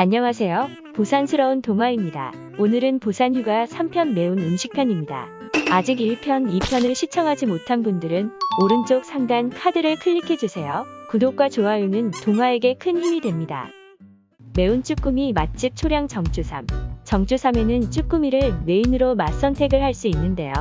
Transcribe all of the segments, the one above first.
안녕하세요. 부산스러운 동화입니다. 오늘은 부산 휴가 3편 매운 음식편입니다. 아직 1편, 2편을 시청하지 못한 분들은 오른쪽 상단 카드를 클릭해주세요. 구독과 좋아요는 동화에게 큰 힘이 됩니다. 매운 쭈꾸미 맛집 초량 정주삼. 정주삼에는 쭈꾸미를 메인으로 맛 선택을 할 수 있는데요.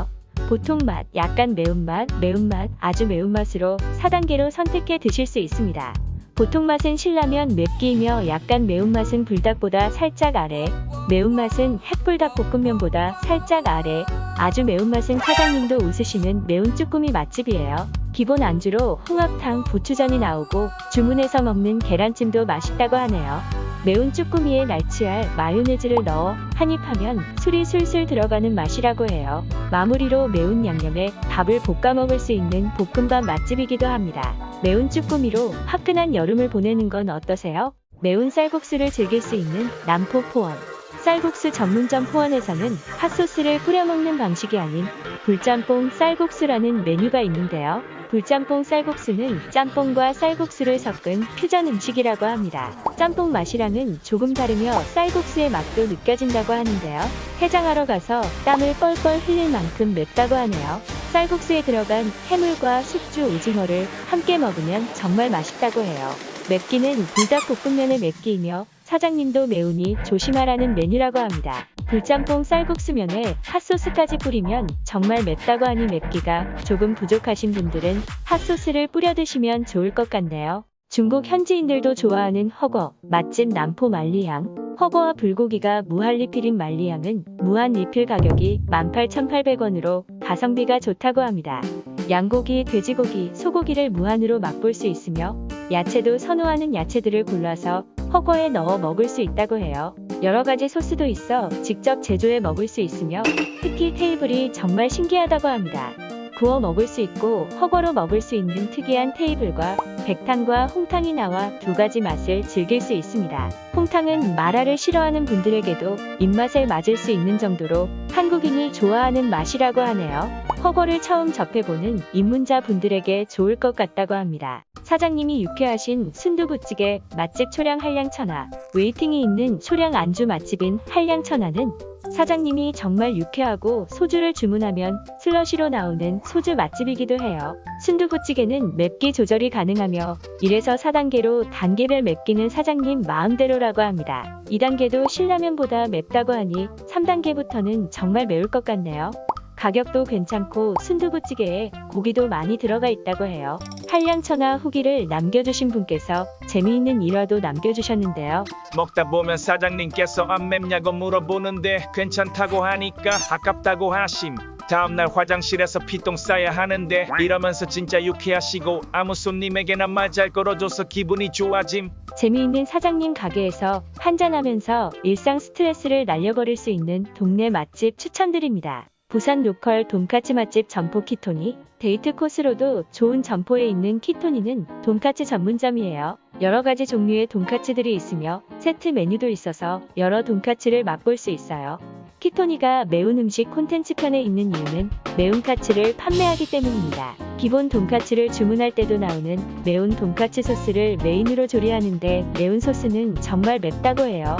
보통 맛, 약간 매운맛, 매운맛, 아주 매운맛으로 4단계로 선택해 드실 수 있습니다. 보통 맛은 신라면 맵기이며 약간 매운맛은 불닭보다 살짝 아래, 매운맛은 햇불닭볶음면보다 살짝 아래, 아주 매운맛은 사장님도 웃으시는 매운 쭈꾸미 맛집이에요. 기본 안주로 홍합탕, 부추전이 나오고 주문해서 먹는 계란찜도 맛있다고 하네요. 매운 쭈꾸미에 날치알, 마요네즈를 넣어 한입하면 술이 술술 들어가는 맛이라고 해요. 마무리로 매운 양념에 밥을 볶아 먹을 수 있는 볶음밥 맛집이기도 합니다. 매운 쭈꾸미로 화끈한 여름을 보내는 건 어떠세요? 매운 쌀국수를 즐길 수 있는 남포 포원. 쌀국수 전문점 포원에서는 핫소스를 뿌려 먹는 방식이 아닌 불짬뽕 쌀국수라는 메뉴가 있는데요. 불짬뽕 쌀국수는 짬뽕과 쌀국수를 섞은 퓨전 음식이라고 합니다. 짬뽕 맛이랑은 조금 다르며 쌀국수의 맛도 느껴진다고 하는데요. 해장하러 가서 땀을 뻘뻘 흘릴 만큼 맵다고 하네요. 쌀국수에 들어간 해물과 숙주 오징어를 함께 먹으면 정말 맛있다고 해요. 맵기는 불닭볶음면의 맵기이며 사장님도 매우니 조심하라는 메뉴라고 합니다. 불짬뽕 쌀국수면에 핫소스까지 뿌리면 정말 맵다고 하니 맵기가 조금 부족하신 분들은 핫소스를 뿌려 드시면 좋을 것 같네요. 중국 현지인들도 좋아하는 허거, 맛집 남포 만리향. 허거와 불고기가 무한 리필인 만리향은 무한 리필 가격이 18,800원으로 가성비가 좋다고 합니다. 양고기, 돼지고기, 소고기를 무한으로 맛볼 수 있으며 야채도 선호하는 야채들을 골라서 허거에 넣어 먹을 수 있다고 해요. 여러 가지 소스도 있어 직접 제조해 먹을 수 있으며 특히 테이블이 정말 신기하다고 합니다. 구워 먹을 수 있고 허거로 먹을 수 있는 특이한 테이블과 백탕과 홍탕이 나와 두 가지 맛을 즐길 수 있습니다. 홍탕은 마라를 싫어하는 분들에게도 입맛에 맞을 수 있는 정도로 한국인이 좋아하는 맛이라고 하네요. 허거를 처음 접해보는 입문자 분들에게 좋을 것 같다고 합니다. 사장님이 유쾌하신 순두부찌개 맛집 초량 한량천하 웨이팅이 있는 초량 안주 맛집인 한량천하는 사장님이 정말 유쾌하고 소주를 주문하면 슬러시로 나오는 소주 맛집이기도 해요. 순두부찌개는 맵기 조절이 가능하며 1에서 4단계로 단계별 맵기는 사장님 마음대로라고 합니다. 2단계도 신라면보다 맵다고 하니 3단계부터는 정말 매울 것 같네요. 가격도 괜찮고 순두부찌개에 고기도 많이 들어가 있다고 해요. 한량천하 후기를 남겨주신 분께서 재미있는 일화도 남겨주셨는데요. 먹다 보면 사장님께서 안 맵냐고 물어보는데 괜찮다고 하니까 아깝다고 하심. 다음날 화장실에서 피똥 싸야 하는데 이러면서 진짜 유쾌하시고 아무 손님에게나 말잘 걸어줘서 기분이 좋아짐. 재미있는 사장님 가게에서 한잔하면서 일상 스트레스를 날려버릴 수 있는 동네 맛집 추천드립니다. 부산 로컬 돈까츠 맛집 점포 키토니 데이트 코스로도 좋은 점포에 있는 키토니는 돈까츠 전문점이에요. 여러 가지 종류의 돈까츠들이 있으며 세트 메뉴도 있어서 여러 돈까츠를 맛볼 수 있어요. 키토니가 매운 음식 콘텐츠 편에 있는 이유는 매운 카츠를 판매하기 때문입니다. 기본 돈까츠를 주문할 때도 나오는 매운 돈까츠 소스를 메인으로 조리하는데 매운 소스는 정말 맵다고 해요.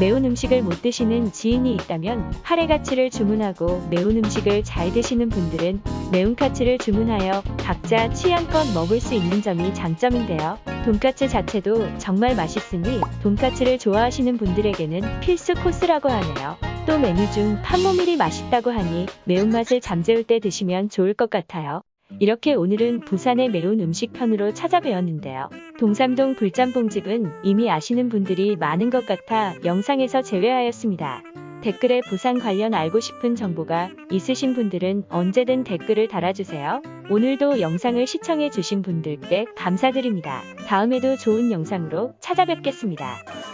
매운 음식을 못 드시는 지인이 있다면 하레가츠를 주문하고 매운 음식을 잘 드시는 분들은 매운 카츠를 주문하여 각자 취향껏 먹을 수 있는 점이 장점인데요. 돈까츠 자체도 정말 맛있으니 돈까츠를 좋아하시는 분들에게는 필수 코스라고 하네요. 또 메뉴 중 판모밀이 맛있다고 하니 매운맛을 잠재울 때 드시면 좋을 것 같아요. 이렇게 오늘은 부산의 매운 음식 편으로 찾아뵈었는데요. 동삼동 불짬뽕집은 이미 아시는 분들이 많은 것 같아 영상에서 제외하였습니다. 댓글에 부산 관련 알고 싶은 정보가 있으신 분들은 언제든 댓글을 달아주세요. 오늘도 영상을 시청해주신 분들께 감사드립니다. 다음에도 좋은 영상으로 찾아뵙겠습니다.